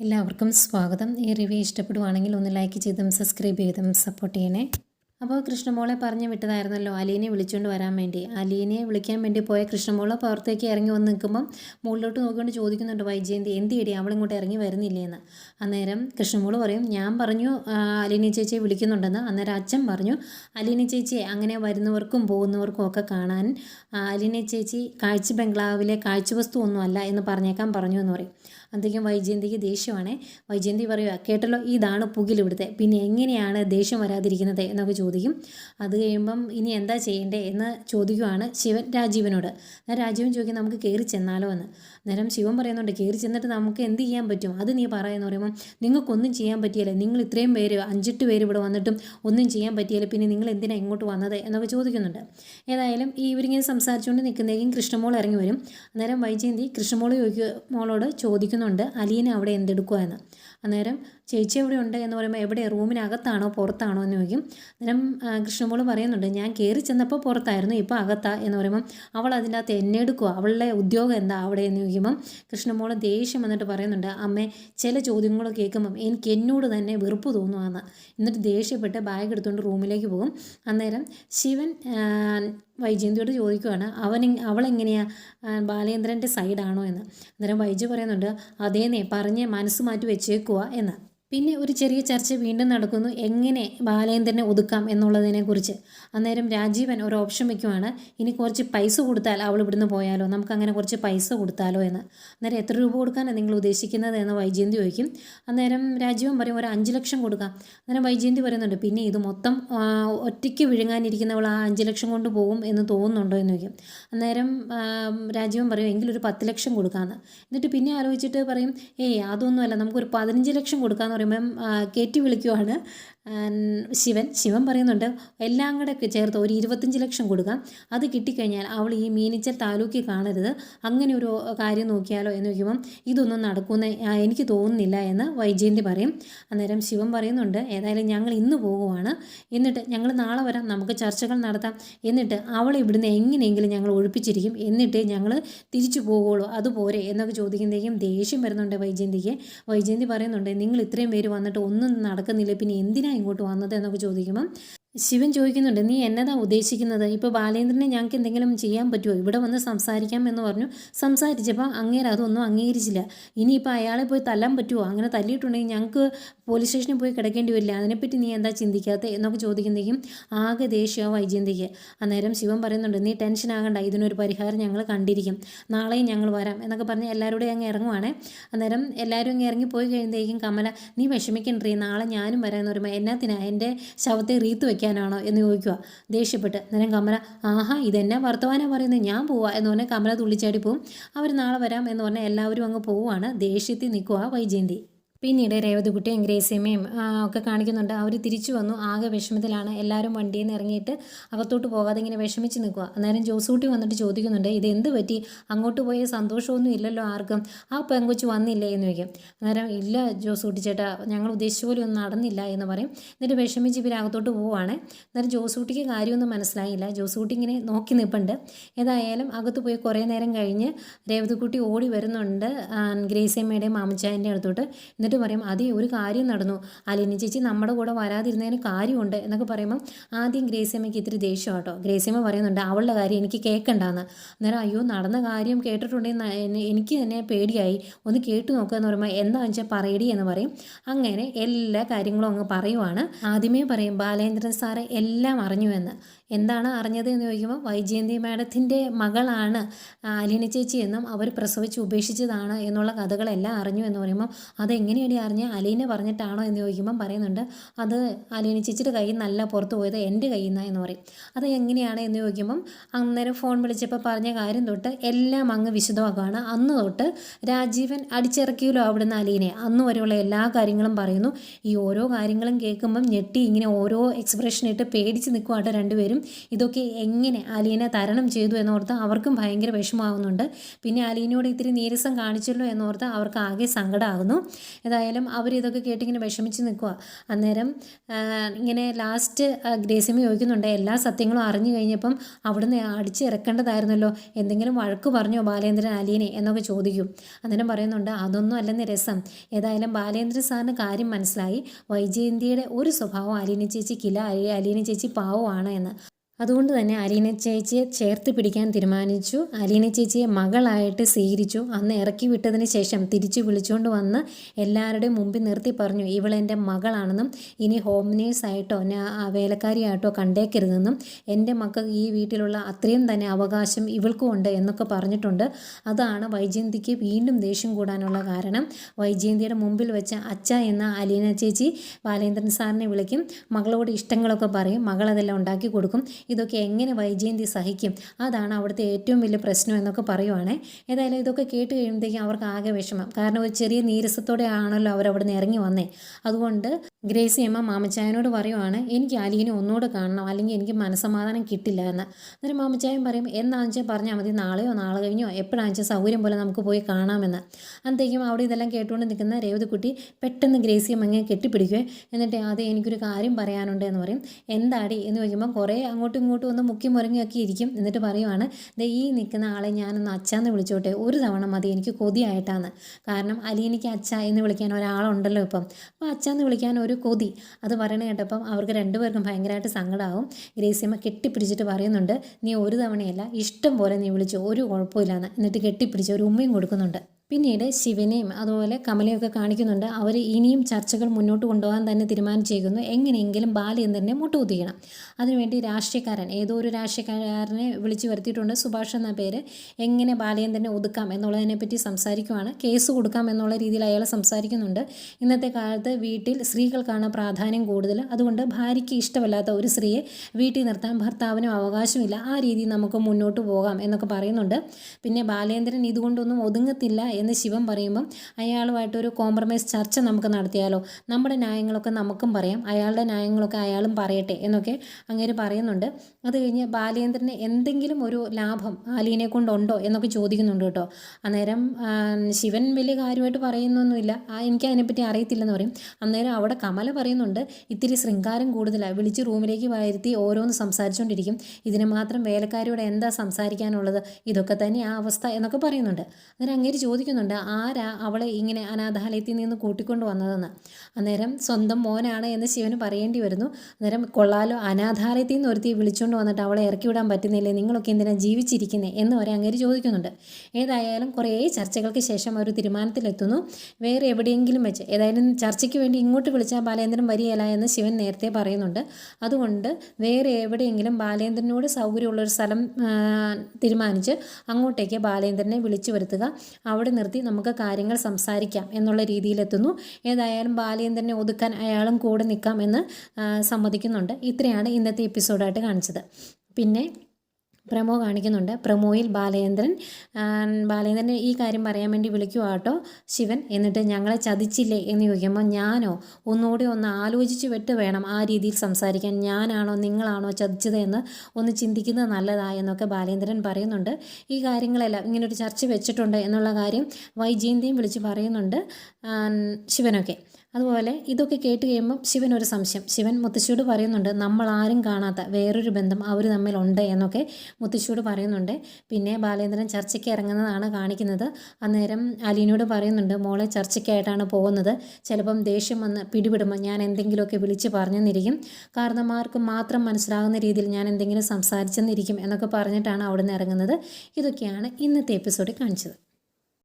എല്ലാവർക്കും സ്വാഗതം. ഈ റിവ്യൂ ഇഷ്ടപ്പെടുവാണെങ്കിൽ ഒന്ന് ലൈക്ക് ചെയ്തും സബ്സ്ക്രൈബ് ചെയ്തും സപ്പോർട്ട് ചെയ്യണേ. അപ്പോൾ കൃഷ്ണമോളെ പറഞ്ഞു വിട്ടതായിരുന്നല്ലോ അലീനെ വിളിച്ചുകൊണ്ട് വരാൻ വേണ്ടി. അലീനെ വിളിക്കാൻ വേണ്ടി പോയ കൃഷ്ണമോളെ പുറത്തേക്ക് ഇറങ്ങി വന്ന് നിൽക്കുമ്പം മുകളിലോട്ട് നോക്കിക്കൊണ്ട് ചോദിക്കുന്നുണ്ട് വൈജയന്തി എന്ത് ചെയ്യടി അവളിങ്ങോട്ട് ഇറങ്ങി വരുന്നില്ലേ എന്ന് അന്നേരം കൃഷ്ണമോൾ പറയും ഞാൻ പറഞ്ഞു അലീനി ചേച്ചിയെ വിളിക്കുന്നുണ്ടെന്ന്. അന്നേരം അച്ഛൻ പറഞ്ഞു അലീനി ചേച്ചിയെ അങ്ങനെ വരുന്നവർക്കും പോകുന്നവർക്കും ഒക്കെ കാണാൻ അലീനി ചേച്ചി കാഴ്ച ബംഗ്ലാവിലെ കാഴ്ചവസ്തു ഒന്നുമല്ല എന്ന് പറഞ്ഞേക്കാൻ പറഞ്ഞു എന്ന് പറയും. അന്തേക്കും വൈജയന്തിക്ക് ദേഷ്യമാണ്. വൈജയന്തി പറയുക കേട്ടല്ലോ ഇതാണ് പുകിൽ ഇവിടുത്തെ. പിന്നെ എങ്ങനെയാണ് ദേഷ്യം വരാതിരിക്കുന്നത്? എന്നൊക്കെ ചോദിക്കും. അത് കഴിയുമ്പം ഇനി എന്താ ചെയ്യേണ്ടേ? എന്ന് ചോദിക്കുവാണ് ശിവൻ രാജീവനോട്. എന്നാൽ രാജീവൻ ചോദിക്കും നമുക്ക് കയറി ചെന്നാലോ? എന്ന്. നേരം ശിവൻ പറയുന്നുണ്ട് കയറി ചെന്നിട്ട് നമുക്ക് എന്ത് ചെയ്യാൻ പറ്റും? അത് നീ പറയുമെന്ന് പറയുമ്പോൾ നിങ്ങൾക്കൊന്നും ചെയ്യാൻ പറ്റിയല്ലേ? നിങ്ങൾ ഇത്രയും പേര് അഞ്ചെട്ട് പേര് ഇവിടെ വന്നിട്ടും ഒന്നും ചെയ്യാൻ പറ്റിയല്ലേ? പിന്നെ നിങ്ങൾ എന്തിനാണ് ഇങ്ങോട്ട് വന്നത്? എന്നൊക്കെ ചോദിക്കുന്നുണ്ട്. ഏതായാലും ഈ ഇവരിങ്ങനെ സംസാരിച്ചുകൊണ്ട് നിൽക്കുന്നതെങ്കിലും കൃഷ്ണമോൾ ഇറങ്ങി വരും. അന്നേരം വൈജയന്തി കൃഷ്ണമോൾ ചോദിക്കുക മോളോട് ചോദിക്കുന്നുണ്ട് അലീന അവിടെ എന്തെടുക്കുക എന്ന്. അന്നേരം ചേച്ചി എവിടെ ഉണ്ട് എന്ന് പറയുമ്പോൾ എവിടെ? റൂമിനകത്താണോ? പുറത്താണോ എന്ന് ചോദിക്കും. അന്നേരം കൃഷ്ണമോൾ പറയുന്നുണ്ട് ഞാൻ കയറി ചെന്നപ്പോൾ പുറത്തായിരുന്നു ഇപ്പോൾ അകത്താ എന്ന് പറയുമ്പം അവൾ അതിന്റെ അകത്ത് എന്നെ എടുക്കുക അവളുടെ ഉദ്യോഗം എന്താ അവിടെ എന്ന് ചോദിക്കുമ്പം കൃഷ്ണമോൾ ദേഷ്യം വന്നിട്ട് പറയുന്നുണ്ട് അമ്മേ ചില ചോദ്യങ്ങൾ കേൾക്കുമ്പം എനിക്ക് എന്നോട് തന്നെ വെറുപ്പ് തോന്നുവാന്ന്. എന്നിട്ട് ദേഷ്യപ്പെട്ട് ബാഗ് എടുത്തുകൊണ്ട് റൂമിലേക്ക് പോകും. അന്നേരം ശിവൻ വൈജയന്തിയോട് ചോദിക്കുവാണ് അവൻ അവളെങ്ങനെയാണ് ബാലേന്ദ്രന്റെ സൈഡാണോ എന്ന്. അന്നേരം വൈജു പറയുന്നുണ്ട് അതേന്നേ പറഞ്ഞ് മനസ്സ് മാറ്റി വെച്ചേക്കുക എന്ന്. പിന്നെ ഒരു ചെറിയ ചർച്ച വീണ്ടും നടക്കുന്നു. എങ്ങനെ ബാലേന്ദ്രനെ ഒതുക്കാം എന്നുള്ളതിനെക്കുറിച്ച്. അന്നേരം രാജീവൻ ഒരു ഓപ്ഷൻ വയ്ക്കുവാണ് ഇനി കുറച്ച് പൈസ കൊടുത്താൽ അവൾ ഇവിടുന്ന് പോയാലോ? നമുക്ക് അങ്ങനെ കുറച്ച് പൈസ കൊടുത്താലോ എന്ന്. അന്നേരം എത്ര രൂപ കൊടുക്കാനാണ് നിങ്ങൾ ഉദ്ദേശിക്കുന്നത് എന്ന് വൈജയന്തി ചോദിക്കും. അന്നേരം രാജീവൻ പറയും ഒരു അഞ്ച് ലക്ഷം കൊടുക്കാം. അന്നേരം വൈജയന്തി പറയുന്നുണ്ട് പിന്നെ ഇത് മൊത്തം ഒറ്റയ്ക്ക് വിഴുങ്ങാനിരിക്കുന്നവൾ ആ അഞ്ച് ലക്ഷം കൊണ്ട് പോകും എന്ന് തോന്നുന്നുണ്ടോ? എന്ന് ചോദിക്കും. അന്നേരം രാജീവൻ പറയും എങ്കിലൊരു പത്ത് ലക്ഷം കൊടുക്കാമെന്ന് എന്നിട്ട് പിന്നെ ആലോചിച്ചിട്ട് പറയും ഏയ് അതൊന്നുമല്ല. നമുക്കൊരു പതിനഞ്ച് ലക്ഷം കൊടുക്കാമെന്ന് പറയുമ്പം കയറ്റി വിളിക്കുവാണ്. ശിവൻ ശിവൻ പറയുന്നുണ്ട് എല്ലാം കൂടെ ചേർത്ത് ഒരു ഇരുപത്തഞ്ച് ലക്ഷം കൊടുക്കാം. അത് കിട്ടിക്കഴിഞ്ഞാൽ അവൾ ഈ മീനിച്ചൽ താലൂക്കിൽ കാണരുത്. അങ്ങനെ ഒരു കാര്യം നോക്കിയാലോ എന്ന് ചോദിക്കുമ്പം ഇതൊന്നും നടക്കുന്ന എനിക്ക് തോന്നുന്നില്ല എന്ന് വൈജയന്തി പറയും. അന്നേരം ശിവൻ പറയുന്നുണ്ട് ഏതായാലും ഞങ്ങൾ ഇന്ന് പോകുവാണ്. എന്നിട്ട് ഞങ്ങൾ നാളെ വരാം നമുക്ക് ചർച്ചകൾ നടത്താം. എന്നിട്ട് അവളെ ഇവിടുന്ന് എങ്ങനെയെങ്കിലും ഞങ്ങൾ ഒഴിപ്പിച്ചിരിക്കും. എന്നിട്ട് ഞങ്ങൾ തിരിച്ചു പോകുള്ളൂ അതുപോരെ എന്നൊക്കെ ചോദിക്കുമ്പോഴേക്കും ദേഷ്യം വരുന്നുണ്ട് വൈജയന്തിക്ക്. വൈജയന്തി പറയുന്നുണ്ട് നിങ്ങൾ ഇത്രയും പേര് വന്നിട്ട് ഒന്നും നടക്കുന്നില്ല. പിന്നെ എന്തിനാ ഇങ്ങോട്ട് വന്നത് എന്നൊക്കെ ചോദിക്കുമ്പം ശിവൻ ചോദിക്കുന്നുണ്ട് നീ എന്നതാ ഉദ്ദേശിക്കുന്നത്? ഇപ്പോൾ ബാലേന്ദ്രനെ ഞങ്ങൾക്ക് എന്തെങ്കിലും ചെയ്യാൻ പറ്റുമോ ഇവിടെ വന്ന് സംസാരിക്കാം എന്ന് പറഞ്ഞു. സംസാരിച്ചപ്പോൾ അങ്ങേര് അതൊന്നും അംഗീകരിച്ചില്ല. ഇനിയിപ്പോൾ അയാളെ പോയി തല്ലാൻ പറ്റുമോ അങ്ങനെ തല്ലിയിട്ടുണ്ടെങ്കിൽ ഞങ്ങൾക്ക് പോലീസ് സ്റ്റേഷനിൽ പോയി കിടക്കേണ്ടി വരില്ല. അതിനെപ്പറ്റി നീ എന്താ ചിന്തിക്കാത്തത് എന്നൊക്കെ ചോദിക്കുന്നതെങ്കിലും ആകെ ദേഷ്യമാണ് വൈജയന്തിക്ക്. അന്നേരം ശിവൻ പറയുന്നുണ്ട് നീ ടെൻഷൻ ആകണ്ട. ഇതിനൊരു പരിഹാരം ഞങ്ങൾ കണ്ടിരിക്കും. നാളെയും ഞങ്ങൾ വരാം. എന്നൊക്കെ പറഞ്ഞ് എല്ലാവരോടും അങ്ങ് ഇറങ്ങുവാണേ. അന്നേരം എല്ലാവരും അങ്ങ് ഇറങ്ങി പോയി കഴിയുമ്പോഴേക്കും കമല നീ വിഷമിക്കണ്ടേ. നാളെ ഞാനും വരാമെന്ന് പറയുമ്പോൾ എന്നാത്തിനാ? എന്റെ ശവത്തെ റീത്ത് വെക്കാനാണോ എന്ന് ചോദിക്കുക. ദേഷ്യപ്പെട്ട് അന്നേരം കമല ആഹാ ഇതെന്നാ വർത്തമാനം പറയുന്നത്? ഞാൻ പോവാ. എന്ന് പറഞ്ഞാൽ കമല തുള്ളിച്ചാടി പോവും. അവർ നാളെ വരാം എന്ന് പറഞ്ഞാൽ എല്ലാവരും അങ്ങ് പോവുകയാണ് ദേഷ്യത്തിൽ നിൽക്കുക വൈജയന്തി. പിന്നീട് രേവതികുട്ടിയും ഗ്രേസിയമ്മയും ഒക്കെ കാണിക്കുന്നുണ്ട്. അവർ തിരിച്ചു വന്നു. ആകെ വിഷമത്തിലാണ്. എല്ലാവരും വണ്ടിയിൽ നിന്ന് ഇറങ്ങിയിട്ട് അകത്തോട്ട് പോകാതെ ഇങ്ങനെ വിഷമിച്ച് നിൽക്കുക. അന്നേരം ജോസൂട്ടി വന്നിട്ട് ചോദിക്കുന്നുണ്ട് ഇത് എന്ത് പറ്റി? അങ്ങോട്ട് പോയ സന്തോഷമൊന്നും ഇല്ലല്ലോ ആർക്കും. ആ പെങ്കൊച്ച് വന്നില്ലേ? എന്ന് ചോദിക്കും. അന്നേരം ഇല്ല ജോസൂട്ടി ചേട്ടാ ഞങ്ങൾ ഉദ്ദേശിച്ച പോലെ ഒന്നും നടന്നില്ല എന്ന് പറയും. എന്നിട്ട് വിഷമിച്ച് ഇവർ അകത്തോട്ട് പോവുകയാണ് അന്നേരം ജോസൂട്ടിക്ക് കാര്യമൊന്നും മനസ്സിലായില്ല. ജോസൂട്ടി ഇങ്ങനെ നോക്കി നിൽപ്പുണ്ട് ഏതായാലും അകത്ത് പോയി കുറേ നേരം കഴിഞ്ഞ് രേവതിക്കുട്ടി ഓടി വരുന്നുണ്ട് ഗ്രേസിയമ്മയുടെയും മാമച്ചായന്റെ അടുത്തോട്ട്. എന്നിട്ട് പറയും അതേ ഒരു കാര്യം നടന്നു. അലിനി ചേച്ചി നമ്മുടെ കൂടെ വരാതിരുന്നതിന് കാര്യമുണ്ട് എന്നൊക്കെ പറയുമ്പം ആദ്യം ഗ്രേസിയമ്മയ്ക്ക് ഇത്തിരി ദേഷ്യം കേട്ടോ ഗ്രേസിയമ്മ പറയുന്നുണ്ട് അവളുടെ കാര്യം എനിക്ക് കേൾക്കണ്ടെന്ന് അന്നേരം അയ്യോ നടന്ന കാര്യം കേട്ടിട്ടുണ്ടെങ്കിൽ എനിക്ക് തന്നെ പേടിയായി. ഒന്ന് കേട്ടു നോക്കുക എന്ന് പറയുമ്പോൾ എന്താണെന്ന് വെച്ചാൽ പറയടി എന്ന് പറയും. അങ്ങനെ എല്ലാ കാര്യങ്ങളും അങ്ങ് പറയുവാണ്. ആദ്യമേ പറയും ബാലേന്ദ്രൻ സാറ് എല്ലാം അറിഞ്ഞു എന്ന് എന്താണ് അറിഞ്ഞത് എന്ന് ചോദിക്കുമ്പോൾ വൈജയന്തി മാഡത്തിന്റെ മകളാണ് അലീന ചേച്ചി എന്നും അവർ പ്രസവിച്ച് ഉപേക്ഷിച്ചതാണ് എന്നുള്ള കഥകളെല്ലാം അറിഞ്ഞു എന്ന് പറയുമ്പോൾ അതെങ്ങനെയാണ് അറിഞ്ഞ അലീന പറഞ്ഞിട്ടാണോ എന്ന് ചോദിക്കുമ്പോൾ പറയുന്നുണ്ട് അത് അലീന ചേച്ചിയുടെ കയ്യിൽ നിന്നല്ല പുറത്ത് പോയത് എന്റെ കയ്യിൽ നിന്നാണ് എന്ന് പറയും. അത് എങ്ങനെയാണ് എന്ന് ചോദിക്കുമ്പം അന്നേരം ഫോൺ വിളിച്ചപ്പോൾ പറഞ്ഞ കാര്യം തൊട്ട് എല്ലാം അങ്ങ് വിശദമാക്കുകയാണ് അന്ന് തൊട്ട് രാജീവൻ അടിച്ചിറക്കിയല്ലോ അവിടുന്ന് അലീനെ. അന്ന് വരെയുള്ള എല്ലാ കാര്യങ്ങളും പറയുന്നു. ഈ ഓരോ കാര്യങ്ങളും കേൾക്കുമ്പം ഞെട്ടി ഇങ്ങനെ ഓരോ എക്സ്പ്രഷൻ ഇട്ട് പേടിച്ച് നിൽക്കുവാട്ടോ രണ്ടുപേരും. രണ്ടുപേരും ഇതൊക്കെ എങ്ങനെ അലീന തരണം ചെയ്തു എന്നോർത്ത് അവർക്കും ഭയങ്കര വിഷമാവുന്നുണ്ട് പിന്നെ അലീനയോട് ഇത്തിരി നീരസം കാണിച്ചല്ലോ എന്നോർത്ത് അവർക്ക് ആകെ സങ്കടമാകുന്നു ഏതായാലും അവർ ഇതൊക്കെ കേട്ടിങ്ങനെ വിഷമിച്ച് നിൽക്കുക അന്നേരം ഇങ്ങനെ ലാസ്റ്റ് ഗ്രേസിമി ചോദിക്കുന്നുണ്ട് എല്ലാ സത്യങ്ങളും അറിഞ്ഞു കഴിഞ്ഞപ്പം അവിടുന്ന് അടിച്ചിറക്കേണ്ടതായിരുന്നല്ലോ. എന്തെങ്കിലും വഴക്ക് പറഞ്ഞോ ബാലേന്ദ്രൻ അലീനെ എന്നൊക്കെ ചോദിക്കും. അന്നേരം പറയുന്നുണ്ട് അതൊന്നും അല്ലെന്ന് രസം. ഏതായാലും ബാലേന്ദ്രൻ സാറിന് കാര്യം മനസ്സിലായി. വൈജയന്തിയുടെ ഒരു സ്വഭാവം അലീന ചേച്ചിക്കില്ല അലി- അലീന ചേച്ചി പാവമാണ് എന്ന്. അതുകൊണ്ട് തന്നെ അലീന ചേച്ചിയെ ചേർത്ത് പിടിക്കാൻ തീരുമാനിച്ചു. അലീന ചേച്ചിയെ മകളായിട്ട് സ്വീകരിച്ചു. അന്ന് ഇറക്കി വിട്ടതിന് ശേഷം തിരിച്ചു വിളിച്ചുകൊണ്ട് വന്ന് എല്ലാവരുടെയും മുമ്പിൽ നിർത്തി പറഞ്ഞു ഇവളെന്റെ മകളാണെന്നും ഇനി ഹോം നേഴ്സായിട്ടോ വേലക്കാരിയായിട്ടോ കണ്ടേക്കരുതെന്നും എന്റെ മക്കൾക്ക് ഈ വീട്ടിലുള്ള അത്രയും തന്നെ അവകാശം ഇവൾക്കും ഉണ്ട് എന്നൊക്കെ പറഞ്ഞിട്ടുണ്ട്. അതാണ് വൈജയന്തിക്ക് വീണ്ടും ദേഷ്യം കൂടാനുള്ള കാരണം. വൈജയന്തിയുടെ മുമ്പിൽ വെച്ച അച്ഛ എന്ന അലീന ചേച്ചി ബാലേന്ദ്രൻ സാറിനെ വിളിക്കും മകളോട് ഇഷ്ടങ്ങളൊക്കെ പറയും മകളതെല്ലാം ഉണ്ടാക്കി കൊടുക്കും. ഇതൊക്കെ എങ്ങനെ വൈജയന്തി സഹിക്കും? അതാണ് അവിടുത്തെ ഏറ്റവും വലിയ പ്രശ്നം എന്നൊക്കെ പറയുവാണേ. ഏതായാലും ഇതൊക്കെ കേട്ട് കഴിയുമ്പോഴത്തേക്കും അവർക്ക് ആകെ വിഷമം. കാരണം ഒരു ചെറിയ നീരസത്തോടെ ആണല്ലോ നിന്ന് ഇറങ്ങി വന്നേ. അതുകൊണ്ട് ഗ്രേസി അമ്മ മാമച്ചായനോട് പറയുവാണ് എനിക്ക് അലീനെ ഒന്നുകൂടെ കാണണം. അല്ലെങ്കിൽ എനിക്ക് മനസ്സമാധാനം കിട്ടില്ല എന്ന്. അന്നേരം മാമച്ചായൻ പറയും എന്നാണെന്ന് വെച്ചാൽ പറഞ്ഞാൽ മതി. നാളെയോ നാളെ കഴിഞ്ഞോ എപ്പോഴാണെന്ന് വെച്ചാൽ സൗകര്യം പോലെ നമുക്ക് പോയി കാണാമെന്ന് അന്നത്തേക്കും അവിടെ ഇതെല്ലാം കേട്ടുകൊണ്ട് നിൽക്കുന്ന രേവതിക്കുട്ടി പെട്ടെന്ന് ഗ്രേസി അമ്മയെ കെട്ടിപ്പിടിക്കുക എന്നിട്ട് അതെ എനിക്കൊരു കാര്യം പറയാനുണ്ട് എന്ന് പറയും. എന്താടി? എന്ന് ചോദിക്കുമ്പോൾ കുറേ അങ്ങോട്ടും ഇങ്ങോട്ടും ഒന്ന് മുക്കി മുരങ്ങിയൊക്കെ ഇരിക്കും എന്നിട്ട് പറയുവാണ് ദേ ഈ നിൽക്കുന്ന ആളെ ഞാനൊന്ന് അച്ഛാന്ന് വിളിച്ചോട്ടെ. ഒരു തവണ മതി എനിക്ക് കൊതിയായിട്ടാണ് കാരണം അലീനിക്ക് അച്ഛ എന്ന് വിളിക്കാൻ ഒരാളുണ്ടല്ലോ ഇപ്പം. അപ്പോൾ അച്ഛാന്ന് വിളിക്കാൻ ഒരു കൊതി. അത് പറയണ കേട്ടപ്പം അവർക്ക് രണ്ടുപേർക്കും ഭയങ്കരമായിട്ട് സങ്കടമാവും ഗ്രേസിയമ്മ കെട്ടിപ്പിടിച്ചിട്ട് പറയുന്നുണ്ട് നീ ഒരു തവണയല്ല ഇഷ്ടം പോലെ നീ വിളിച്ചു ഒരു കുഴപ്പമില്ലാന്ന്. എന്നിട്ട് കെട്ടിപ്പിടിച്ച് ഒരു ഉമ്മയും കൊടുക്കുന്നുണ്ട്. പിന്നീട് ശിവനെയും അതുപോലെ കമലയൊക്കെ കാണിക്കുന്നുണ്ട്. അവർ ഇനിയും ചർച്ചകൾ മുന്നോട്ട് കൊണ്ടുപോകാൻ തന്നെ തീരുമാനിച്ചേക്കുന്നു എങ്ങനെയെങ്കിലും ബാലചന്ദ്രനെ മുട്ടുകുത്തിക്കണം അതിനുവേണ്ടി രാഷ്ട്രീയക്കാരൻ ഏതോ ഒരു രാഷ്ട്രീയക്കാരനെ വിളിച്ചു വരുത്തിയിട്ടുണ്ട്. സുഭാഷ് എന്ന പേര്. എങ്ങനെ ബാലചന്ദ്രനെ ഒതുക്കാം എന്നുള്ളതിനെപ്പറ്റി സംസാരിക്കുവാണ്. കേസ് കൊടുക്കാം എന്നുള്ള രീതിയിൽ അയാൾ സംസാരിക്കുന്നുണ്ട്. ഇന്നത്തെ കാലത്ത് വീട്ടിൽ സ്ത്രീകൾക്കാണ് പ്രാധാന്യം കൂടുതൽ. അതുകൊണ്ട് ഭാര്യയ്ക്ക് ഇഷ്ടമല്ലാത്ത ഒരു സ്ത്രീയെ വീട്ടിൽ നിർത്താൻ ഭർത്താവിനും അവകാശമില്ല. ആ രീതിയിൽ നമുക്ക് മുന്നോട്ട് പോകാം എന്നൊക്കെ പറയുന്നുണ്ട്. പിന്നെ ബാലേന്ദ്രൻ ഇതുകൊണ്ടൊന്നും ഒതുങ്ങത്തില്ല എന്ന് ശിവൻ പറയുമ്പം അയാളുമായിട്ടൊരു കോംപ്രമൈസ് ചർച്ച നമുക്ക് നടത്തിയാലോ? നമ്മുടെ ന്യായങ്ങളൊക്കെ നമുക്കും പറയാം. അയാളുടെ ന്യായങ്ങളൊക്കെ അയാളും പറയട്ടെ എന്നൊക്കെ അങ്ങേര് പറയുന്നുണ്ട്. അത് കഴിഞ്ഞ് ബാലേന്ദ്രന് എന്തെങ്കിലും ഒരു ലാഭം ആലീനെ കൊണ്ടുണ്ടോ എന്നൊക്കെ ചോദിക്കുന്നുണ്ട് കേട്ടോ. അന്നേരം ശിവൻ വലിയ കാര്യമായിട്ട് പറയുന്നൊന്നുമില്ല. എനിക്ക് അതിനെപ്പറ്റി അറിയത്തില്ലെന്ന് പറയും. അന്നേരം അവിടെ കമല പറയുന്നുണ്ട് ഇത്തിരി ശൃംഗാരം കൂടുതലാണ് വിളിച്ച് റൂമിലേക്ക് വരുത്തി ഓരോന്ന് സംസാരിച്ചുകൊണ്ടിരിക്കും ഇതിന് മാത്രം വേലക്കാരിയോട് എന്താ സംസാരിക്കാനുള്ളത്? ഇതൊക്കെ തന്നെ ആ അവസ്ഥ എന്നൊക്കെ പറയുന്നുണ്ട്. അന്നേരം അങ്ങേര് ചോദിക്കുന്നുണ്ട് ആരാ അവളെ ഇങ്ങനെ അനാഥാലയത്തിൽ നിന്ന് കൂട്ടിക്കൊണ്ട് വന്നതെന്ന്? അന്നേരം സ്വന്തം മോനാണ് എന്ന് ശിവന് പറയേണ്ടി വരുന്നു. അന്നേരം കൊള്ളാലോ അനാഥാലയത്തിൽ നിന്ന് ഒരുത്തി വിളിച്ചുകൊണ്ട് വന്നിട്ട് അവളെ ഇറക്കി വിടാൻ പറ്റുന്നില്ലേ? നിങ്ങളൊക്കെ എന്തിനാണ് ജീവിച്ചിരിക്കുന്നത് എന്ന് വരെ അങ്ങേര് ചോദിക്കുന്നുണ്ട്. ഏതായാലും കുറേ ചർച്ചകൾക്ക് ശേഷം ഒരു തീരുമാനത്തിലെത്തുന്നു. വേറെ എവിടെയെങ്കിലും വെച്ച് ഏതായാലും ചർച്ചയ്ക്ക് വേണ്ടി ഇങ്ങോട്ട് വിളിച്ചാൽ ബാലേന്ദ്രൻ വരികയില്ല എന്ന് ശിവൻ നേരത്തെ പറയുന്നുണ്ട്. അതുകൊണ്ട് വേറെ എവിടെയെങ്കിലും ബാലേന്ദ്രനോട് സൗകര്യമുള്ളൊരു സ്ഥലം തീരുമാനിച്ച് അങ്ങോട്ടേക്ക് ബാലേന്ദ്രനെ വിളിച്ചു വരുത്തുക. അവിടെ നിർത്തി നമുക്ക് കാര്യങ്ങൾ സംസാരിക്കാം എന്നുള്ള രീതിയിലെത്തുന്നു. ഏതായാലും ബാലേന്ദ്രനെ ഒതുക്കാൻ അയാളും കൂടെ നിൽക്കാം എന്ന് സമ്മതിക്കുന്നുണ്ട്. ഇത്രയാണ് ഇന്നത്തെ എപ്പിസോഡായിട്ട് കാണിച്ചത്. പിന്നെ പ്രമോ കാണിക്കുന്നുണ്ട്. പ്രമോയിൽ ബാലചന്ദ്രൻ ബാലചന്ദ്രൻ ഈ കാര്യം പറയാൻ വേണ്ടി വിളിക്കുക കേട്ടോ ശിവൻ എന്നിട്ട് ഞങ്ങളെ ചതിച്ചില്ലേ എന്ന് ചോദിക്കുമ്പോൾ ഞാനോ? ഒന്നുകൂടി ഒന്ന് ആലോചിച്ച് വിട്ട് വേണം ആ രീതിയിൽ സംസാരിക്കാൻ. ഞാനാണോ നിങ്ങളാണോ ചതിച്ചത് എന്ന് ഒന്ന് ചിന്തിക്കുന്നത് നല്ലതായെന്നൊക്കെ ബാലേന്ദ്രൻ പറയുന്നുണ്ട്. ഈ കാര്യങ്ങളെല്ലാം ഇങ്ങനൊരു ചർച്ച വെച്ചിട്ടുണ്ട് എന്നുള്ള കാര്യം വൈജയന്തിയും വിളിച്ച് പറയുന്നുണ്ട് ശിവനൊക്കെ. അതുപോലെ ഇതൊക്കെ കേട്ട് കഴിയുമ്പം ശിവൻ ഒരു സംശയം. ശിവൻ മുത്തശ്ശിയോട് പറയുന്നുണ്ട് നമ്മൾ ആരും കാണാത്ത വേറൊരു ബന്ധം അവർ തമ്മിലുണ്ട് എന്നൊക്കെ മുത്തശ്ശിയോട് പറയുന്നുണ്ട്. പിന്നെ ബാലേന്ദ്രൻ ചർച്ചയ്ക്ക് ഇറങ്ങുന്നതാണ് കാണിക്കുന്നത്. അന്നേരം അലീനോട് പറയുന്നുണ്ട് മോളെ ചർച്ചയ്ക്കായിട്ടാണ് പോകുന്നത്. ചിലപ്പം ദേഷ്യം വന്ന് പിടിപെടുമ്പോൾ ഞാൻ എന്തെങ്കിലുമൊക്കെ വിളിച്ച് പറഞ്ഞെന്നിരിക്കും. കാരണന്മാർക്ക് മാത്രം മനസ്സിലാകുന്ന രീതിയിൽ ഞാൻ എന്തെങ്കിലും സംസാരിച്ചെന്നിരിക്കും എന്നൊക്കെ പറഞ്ഞിട്ടാണ് അവിടെ നിന്ന് ഇറങ്ങുന്നത്. ഇതൊക്കെയാണ് ഇന്നത്തെ എപ്പിസോഡിൽ കാണിച്ചത്.